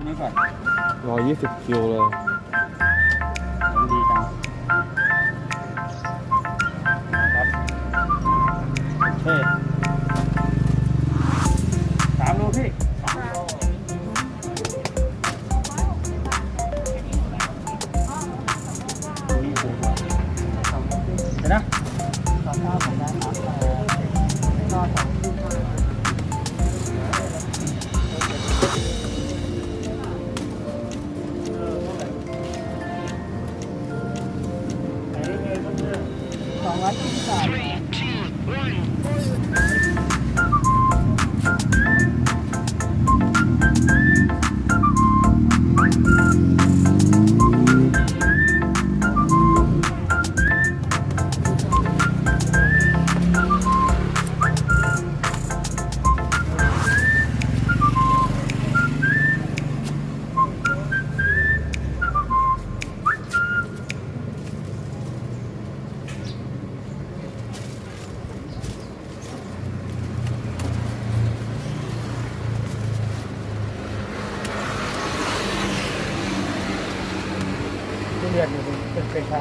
อันนี้ก่อนร้อยยี่สิบคิวเลย สองร้อย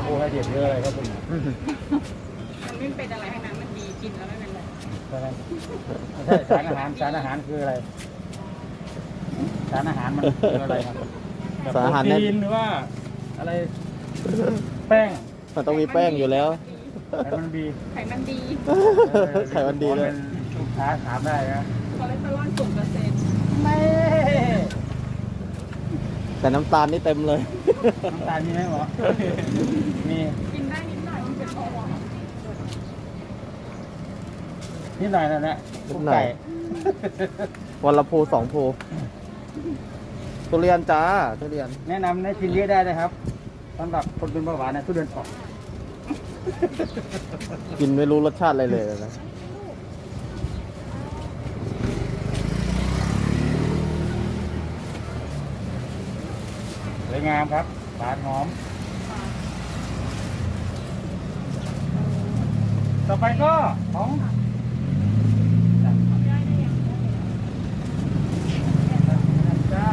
เป็นเป็นคาร์โบไฮเดรตเยอะเลยครับคุณมันไม่เป็นอะไรทั้งนั้นมันดีกินแล้วไม่เป็นไรใช่ไหมไม่ใช่สารอาหารสารอาหารคืออะไร สารอาหารมันคืออะไรครับแบบสารอาหารโปแน่ตีนหรือว่า อะไร แป้งมันต้องมีแป้งอยู่แล้วไขมันบีไขมันดีไขมันดีเลยเป็นลูกค้าถามได้นะคอเลสเตอรอลสูงเปอร์เซ็นต์ไม่ แต่น้ำตาลนี่เต็มเลย น้ำตาลมีไหมหมอ มีกินได้นิดหน่อยมันเป็นเบาหวานนิดหน่อยนั่นแหละนิดหน่อย วันละภูสองภูทุเรียนจ้าทุเรียน แนะนำให้กินเยอะได้นะครับสำหรับคนเป็นเบาหวานนะทุเรียนออก กินไม่รู้รสชาติอะไรเลยนะ วยงามครับหวานหอม ต่อไปก็ของจ้า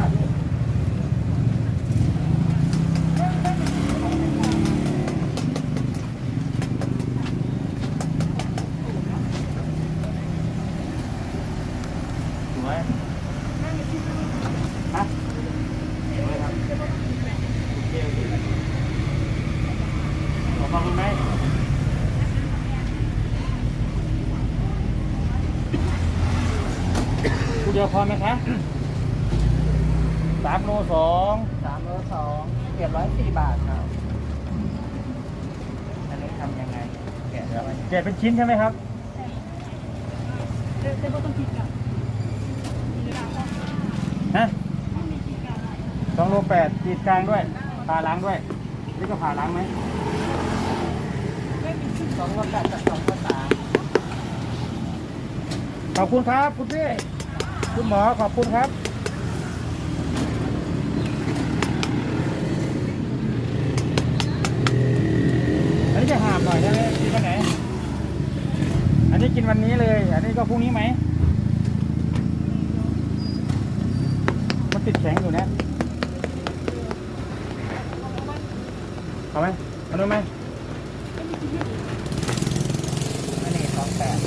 สวยฮะสวยครับโอเคโอเคขอบคุณไหม คุณเดียวพอไหมคะสามโลสองสามโลสองเจ็ดร้อยสี่บาทครับ อันนี้ทำยังไงแกะแล้วแกะเป็นชิ้นใช่ไหมครับเจ๊ก็ต้องกินกับฮะสองโลแปดขีดกลางด้วยผ่าล้างด้วย นี่ก็ผ่าล้างไหมสองโลแปดกับสองโลสามขอบคุณครับ คุณพี่ คุณหมอขอบคุณครับอันนี้จะหามหน่อยได้ไหมกินวันไหน อันนี้กินวันนี้เลย อันนี้ก็พรุ่งนี้ไหมมันติดแข็งอยู่นะเอาไหมเอาด้วยไหมอันนี้สองแปด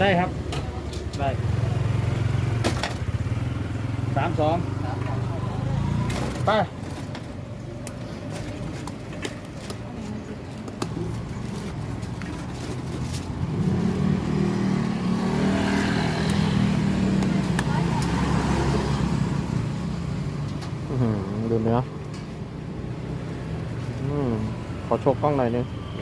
ได้ครับ ได้สามสองไปอื้อหือดูเนื้ออืมขอโชกกล้องหน่อยนึงเ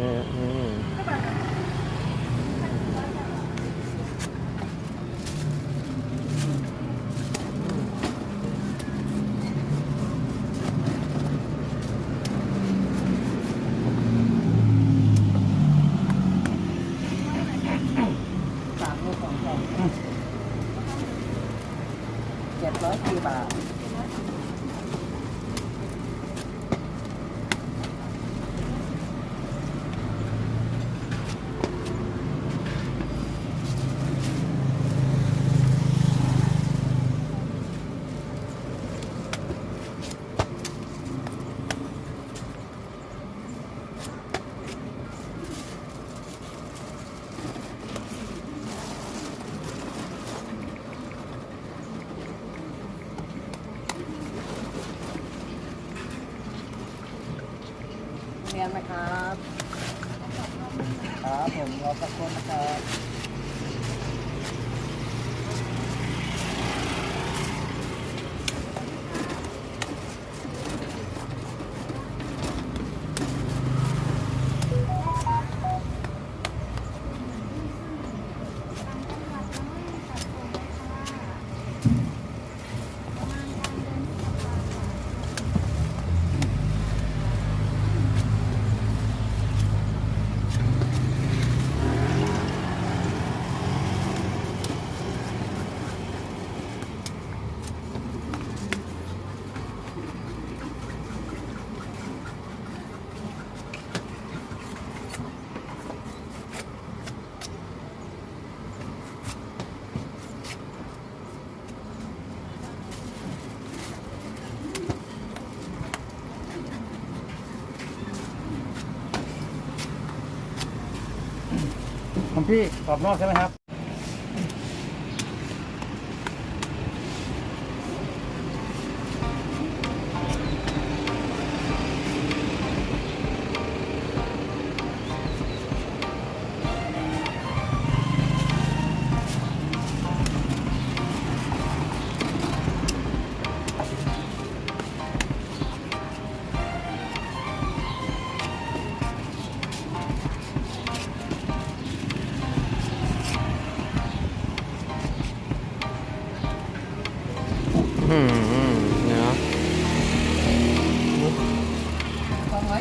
คุณพี่กรอบนอกใช่ไหมครับ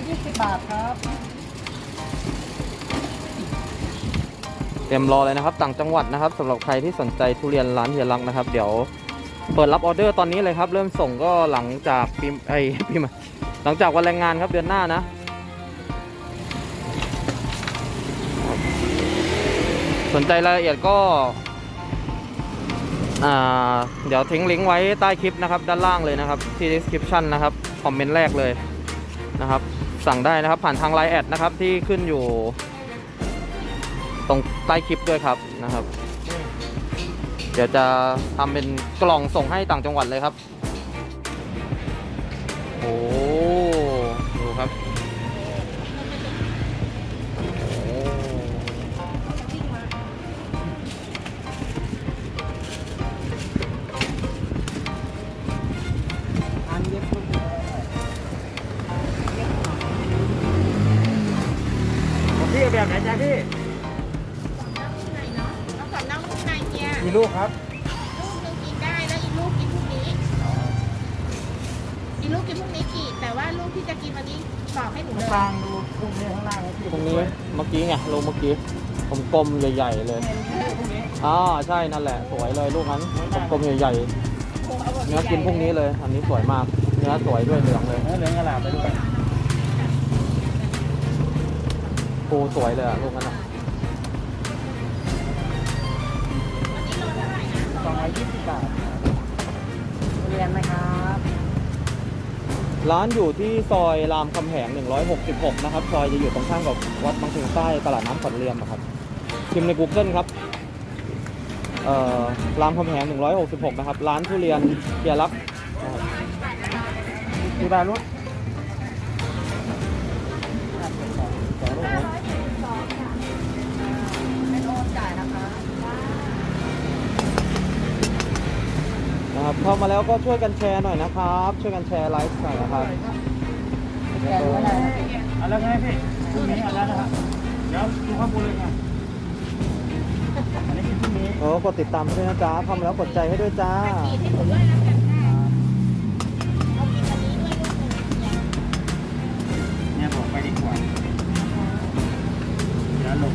ยี่สิบบาทครับ เตรียมรอเลยนะครับต่างจังหวัดนะครับสำหรับใครที่สนใจทุเรียนร้านเฮียรักนะครับ เดี๋ยวเปิดรับออเดอร์ตอนนี้เลยครับ เริ่มส่งก็หลังจากปีไอปีใหม่หลังจากวันแรงงานครับเดือนหน้านะสนใจรายละเอียดก็เดี๋ยวทิ้งลิงก์ไว้ใต้คลิปนะครับ ด้านล่างเลยนะครับที่ description นะครับ คอมเมนต์แรกเลยนะครับ สั่งได้นะครับ ผ่านทางไลน์แอดนะครับที่ขึ้นอยู่ ตรงใต้คลิปด้วยครับนะครับ เดี๋ยวจะทำเป็นกล่องส่งให้ต่างจังหวัดเลยครับ โอ้ดูครับ ลูกครับ ลูกหนึงกินได้แล้วอีกลูกกินพรุ่งนี้อีกลูกกินพรุ่งนี้กี่แต่ว่าลูกที่จะกินวันนี้บอกให้หนูเลยฟางดูพรุ่งนี้ข้างล่างนะพี่ตรงนี้เมื่อกี้ไงลงเมื่อกี้กลมๆใหญ่ๆเลยเห็นไหมพรุ่งนี้อ่าใช่นั่นแหละสวยเลยลูกนั้นกลมๆใหญ่ๆเนื้อกินพรุ่งนี้เลย อันนี้สวยมากเนื้อสวยด้วยเหลืองเลยเนื้อเหลืองกระหล่ำไปดูกันปูสวยเลยอะลูกนั้นอะ สองร้อยยี่สิบบาททุเรียนไหมครับ ร้านอยู่ที่ซอยรามคำแหง 166 นะครับ ซอยจะอยู่ตรงข้ามกับวัดบางเพ็งใต้ตลาดน้ำขวัญเรียมอะครับพิมพ์ใน Google ครับเอ่อรามคำแหง 166 นะครับ ร้านทุเรียนเฮียรักนะครับกี่บาทลูกสองลูกนะเป็นโอนจ่ายนะคะ นะครับเข้ามาแล้วก็ช่วยกันแชร์หน่อยนะครับ ช่วยกันแชร์ไลฟ์หน่อยนะครับแกรู้อะไรนะเอาแล้วไงพี่พรุ่งนี้เอาแล้วนะครับเดี๋ยวดูข้างบนเลยไงอันนี้คือพรุ่งนี้เออกดติดตามด้วยนะจ๊ะเข้ามาแล้วกดใจให้ด้วยจ้ากินให้หนูด้วยแล้วกันค่ะเอากินวันนี้ด้วยลูกหนึงเนี่ยเนี่ยบอกไปดีกว่าเดี๋ยวลง